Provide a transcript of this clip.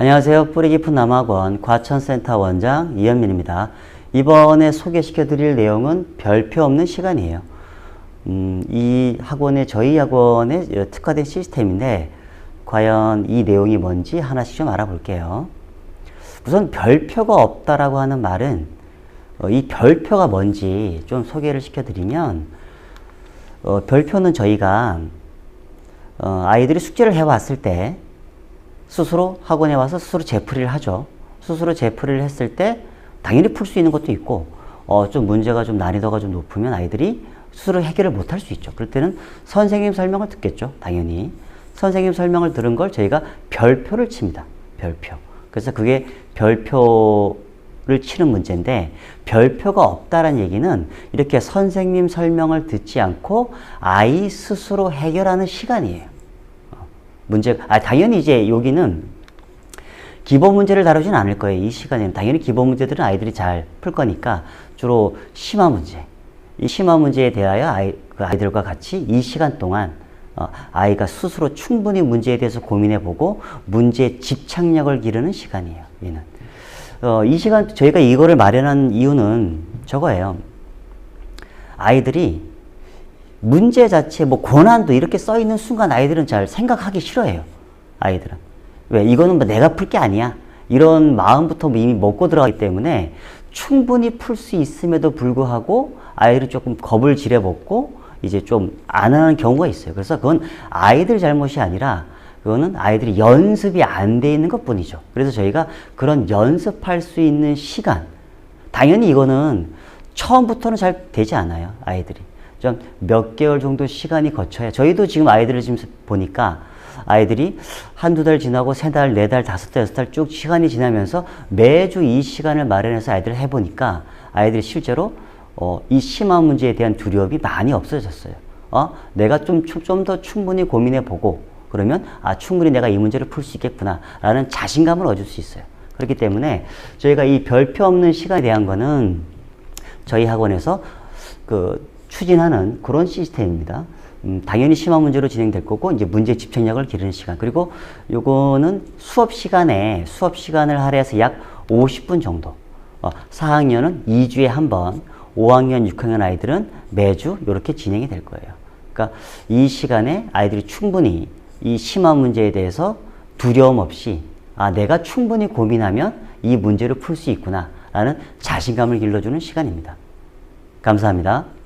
안녕하세요. 뿌리 깊은 남학원 과천센터 원장 이현민입니다. 이번에 소개시켜 드릴 내용은 별표 없는 시간이에요. 음, 이 학원에 저희 학원에 특화된 시스템인데 과연 이 내용이 뭔지 하나씩 좀 알아볼게요. 우선 별표가 없다라고 하는 말은 어, 이 별표가 뭔지 좀 소개를 시켜드리면 어, 별표는 저희가 어, 아이들이 숙제를 해왔을 때 스스로 학원에 와서 스스로 재풀이를 하죠. 스스로 재풀이를 했을 때 당연히 풀 수 있는 것도 있고 어, 좀 문제가 좀 난이도가 좀 높으면 아이들이 스스로 해결을 못 할 수 있죠. 그럴 때는 선생님 설명을 듣겠죠. 당연히. 선생님 설명을 들은 걸 저희가 별표를 칩니다. 별표. 그래서 그게 별표를 치는 문제인데 별표가 없다는 얘기는 이렇게 선생님 설명을 듣지 않고 아이 스스로 해결하는 시간이에요. 어, 문제, 아, 당연히 이제 여기는 기본 문제를 다루진 않을 거예요. 이 시간에는. 당연히 기본 문제들은 아이들이 잘 풀 거니까 주로 심화 문제. 이 심화 문제에 대하여 아이, 그 아이들과 같이 이 시간 동안 어, 아이가 스스로 충분히 문제에 대해서 고민해 보고 문제에 집착력을 기르는 시간이에요. 얘는. 어, 이 시간 저희가 이거를 마련한 이유는 저거예요. 아이들이 문제 자체 뭐 고난도 이렇게 써 있는 순간 아이들은 잘 생각하기 싫어해요. 아이들은. 왜? 이거는 뭐 내가 풀 게 아니야. 이런 마음부터 이미 먹고 들어가기 때문에 충분히 풀 수 있음에도 불구하고 아이를 조금 겁을 지려 먹고 이제 좀 안 하는 경우가 있어요. 그래서 그건 아이들 잘못이 아니라 그거는 아이들이 연습이 안 돼 있는 것 뿐이죠. 그래서 저희가 그런 연습할 수 있는 시간, 당연히 이거는 처음부터는 잘 되지 않아요. 아이들이. 좀몇 개월 정도 시간이 거쳐야, 저희도 지금 아이들을 지금 보니까 아이들이 한두 달 지나고 세 달, 네 달, 다섯 달, 여섯 달 쭉 시간이 지나면서 매주 이 시간을 마련해서 아이들을 해보니까 아이들이 실제로 어, 이 심화 문제에 대한 두려움이 많이 없어졌어요. 어? 내가 좀, 좀 더 충분히 고민해 보고 그러면 아, 충분히 내가 이 문제를 풀 수 있겠구나 라는 자신감을 얻을 수 있어요. 그렇기 때문에 저희가 이 별표 없는 시간에 대한 거는 저희 학원에서 그 추진하는 그런 시스템입니다. 음, 당연히 심화 문제로 진행될 거고 이제 문제 집중력을 기르는 시간. 그리고 요거는 수업 시간에 수업 시간을 할애해서 약 50분 정도. 어, 4학년은 2주에 한 번 5학년 6학년 아이들은 매주 이렇게 진행이 될 거예요. 그러니까 이 시간에 아이들이 충분히 이 심화 문제에 대해서 두려움 없이 아 내가 충분히 고민하면 이 문제를 풀 수 있구나 라는 자신감을 길러주는 시간입니다. 감사합니다